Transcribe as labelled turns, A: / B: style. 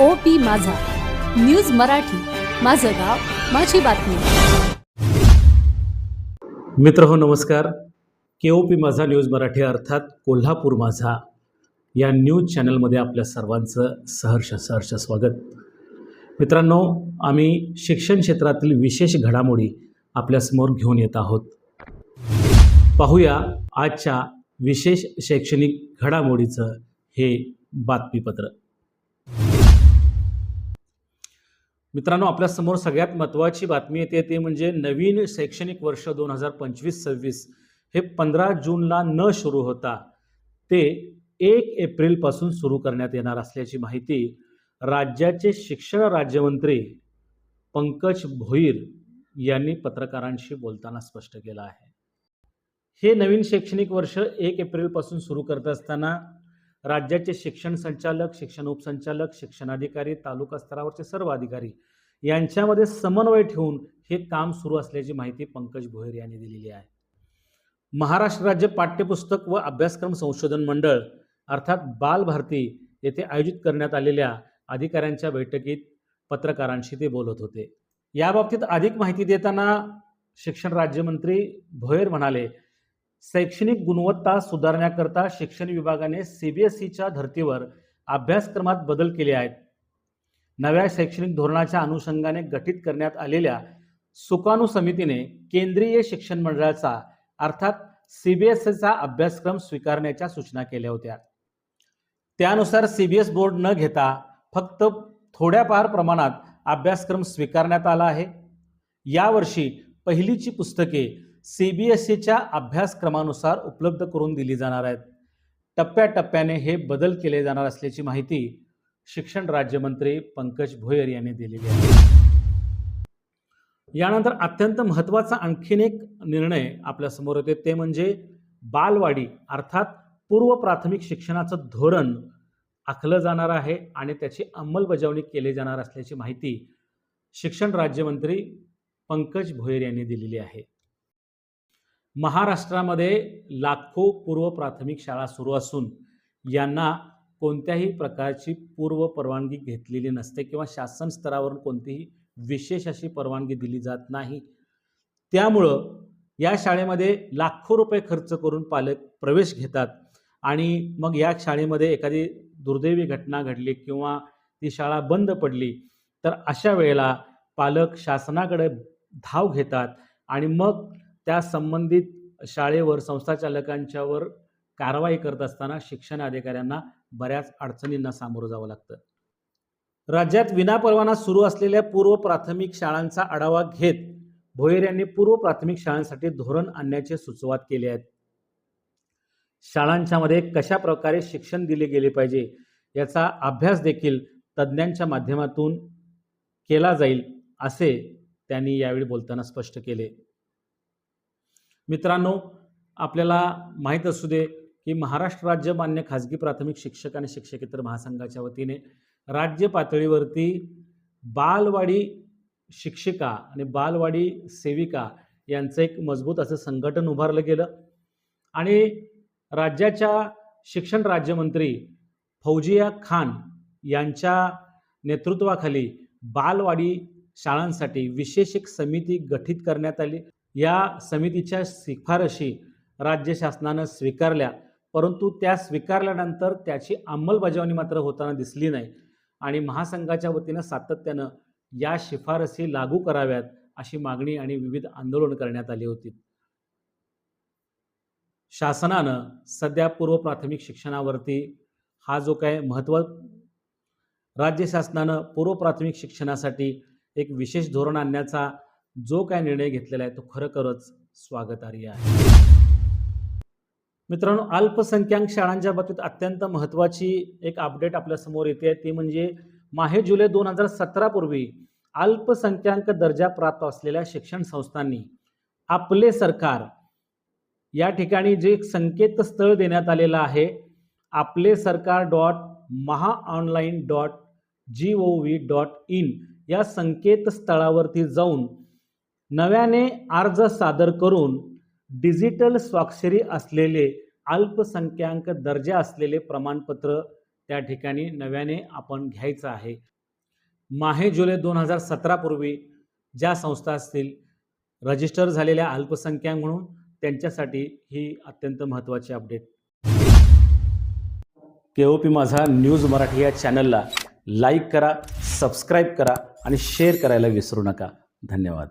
A: O P Majha. News Marathi. माझं गाव माझी बातमी.
B: मित्र हो नमस्कार. K O P Majha news Marathi अर्थात कोल्हापूर माझा. या न्यूज चॅनलमध्ये आपल्या सर्वांचं सहर्ष सहर्ष स्वागत. मित्रांनो आम्ही शिक्षण क्षेत्रातील विशेष घडामोडी आपल्यासमोर घेऊन येत आहोत. पाहूया आजच्या विशेष शैक्षणिक घडामोडीचं हे बातमीपत्र. मित्रांनो आपल्यासमोर सगळ्यात महत्त्वाची बातमी येते ते म्हणजे नवीन शैक्षणिक वर्ष दोन हजार पंचवीस सव्वीस. हे पंधरा जूनला न सुरू होता ते एक एप्रिलपासून सुरू करण्यात येणार असल्याची माहिती राज्याचे शिक्षण राज्यमंत्री पंकज भोईर यांनी पत्रकारांशी बोलताना स्पष्ट केलं आहे. हे नवीन शैक्षणिक वर्ष एक एप्रिलपासून सुरू करत असताना राज्याचे शिक्षण संचालक शिक्षण उपसंचालक शिक्षणाधिकारी तालुका स्तरावरचे सर्व अधिकारी यांच्यामध्ये समन्वय ठेवून हे काम सुरू असल्याची माहिती पंकज भोयर यांनी दिलेली आहे. महाराष्ट्र राज्य पाठ्यपुस्तक व अभ्यासक्रम संशोधन मंडळ अर्थात बालभारती येथे आयोजित करण्यात आलेल्या अधिकाऱ्यांच्या बैठकीत पत्रकारांशी ते बोलत होते. याबाबतीत अधिक माहिती देताना शिक्षण राज्यमंत्री भोयर म्हणाले शैक्षणिक गुणवत्ता सुधारण्याकरता शिक्षण विभागाने सी बी एस धर्तीवर अभ्यासक्रमात बदल केले आहेत. नव्या शैक्षणिक धोरणाच्या अनुषंगाने गठीत करण्यात आलेल्या सुकाणू समितीने केंद्रीय शिक्षण मंडळाचा अर्थात सी बी एस अभ्यासक्रम स्वीकारण्याच्या सूचना केल्या होत्या. त्यानुसार सी बी एस बोर्ड न घेता फक्त थोड्याफार प्रमाणात अभ्यासक्रम स्वीकारण्यात आला आहे. यावर्षी पहिलीची पुस्तके सी बी एस सीच्या अभ्यासक्रमानुसार उपलब्ध करून दिली जाणार आहेत. टप्प्याटप्प्याने हे बदल केले जाणार असल्याची माहिती शिक्षण राज्यमंत्री पंकज भोयर यांनी दिलेली आहे. यानंतर अत्यंत महत्त्वाचा आणखीन एक निर्णय आपल्यासमोर येते ते म्हणजे बालवाडी अर्थात पूर्व प्राथमिक शिक्षणाचं धोरण आखलं जाणार आहे आणि त्याची अंमलबजावणी केली जाणार असल्याची माहिती शिक्षण राज्यमंत्री पंकज भोयर यांनी दिलेली आहे. महाराष्ट्रामध्ये लाखो पूर्व प्राथमिक शाळा सुरू असून यांना कोणत्याही प्रकारची पूर्व परवानगी घेतलेली नसते किंवा शासन स्तरावरून कोणतीही विशेष अशी परवानगी दिली जात नाही. त्यामुळं या शाळेमध्ये लाखो रुपये खर्च करून पालक प्रवेश घेतात आणि मग या शाळेमध्ये एखादी दुर्दैवी घटना घडली किंवा ती शाळा बंद पडली तर अशा वेळेला पालक शासनाकडे धाव घेतात आणि मग त्या संबंधित शाळेवर संस्थाचालकांच्यावर कारवाई करत असताना शिक्षण अधिकाऱ्यांना बऱ्याच अडचणींना सामोरं जावं लागतं. राज्यात विनापरवाना सुरू असलेल्या पूर्व प्राथमिक शाळांचा आढावा घेत भोयर यांनी पूर्व प्राथमिक शाळांसाठी धोरण आणण्याचे सुचवात केले आहेत. शाळांच्या मध्ये कशा प्रकारे शिक्षण दिले गेले पाहिजे याचा अभ्यास देखील तज्ज्ञांच्या माध्यमातून केला जाईल असे त्यांनी यावेळी बोलताना स्पष्ट केले. मित्रांनो आपल्याला माहीत असू दे की महाराष्ट्र राज्य मान्य खाजगी प्राथमिक शिक्षक आणि शिक्षकेतर महासंघाच्या वतीने राज्य पातळीवरती बालवाडी शिक्षिका आणि बालवाडी सेविका यांचं एक मजबूत असं संघटन उभारलं गेलं. आणि राज्याच्या शिक्षण राज्यमंत्री फौजिया खान यांच्या नेतृत्वाखाली बालवाडी शाळांसाठी विशेष एक समिती गठीत करण्यात आली. या समितीच्या शिफारशी राज्य शासनानं स्वीकारल्या परंतु त्या स्वीकारल्यानंतर त्याची अंमलबजावणी मात्र होताना दिसली नाही आणि महासंघाच्या वतीनं सातत्यानं या शिफारसी लागू कराव्यात अशी मागणी आणि विविध आंदोलन करण्यात आली होती. शासनानं सध्या पूर्व प्राथमिक शिक्षणावरती हा जो काय महत्त्व राज्य शासनानं पूर्व प्राथमिक शिक्षणासाठी एक विशेष धोरण आणण्याचा जो काय निर्णय घेतलेला आहे तो खरोखरच स्वागतार्ह आहे. मित्रांनो अल्पसंख्याक शाळांच्या बाबतीत अत्यंत महत्त्वाची एक अपडेट आपल्यासमोर येते. ती म्हणजे माहे जुलै दोन हजार सतरापूर्वी अल्पसंख्याक दर्जा प्राप्त असलेल्या शिक्षण संस्थांनी आपले सरकार या ठिकाणी जे एक संकेतस्थळ देण्यात आलेलं आहे Aaple Sarkar dot Maha online dot G O V dot in या संकेतस्थळावरती जाऊन नव्याने अर्ज सादर करून डिजिटल स्वाक्षरी असलेले अल्पसंख्याक दर्जा असलेले प्रमाणपत्र त्या ठिकाणी नव्याने आपण घ्यायचं आहे. माहे जुलै दोन हजार सतरापूर्वी ज्या संस्था असतील रजिस्टर झालेल्या अल्पसंख्याक म्हणून त्यांच्यासाठी ही अत्यंत महत्त्वाची update. K O P Majha news Marathi या चॅनलला लाईक करा सबस्क्राईब करा आणि शेअर करायला विसरू नका. धन्यवाद.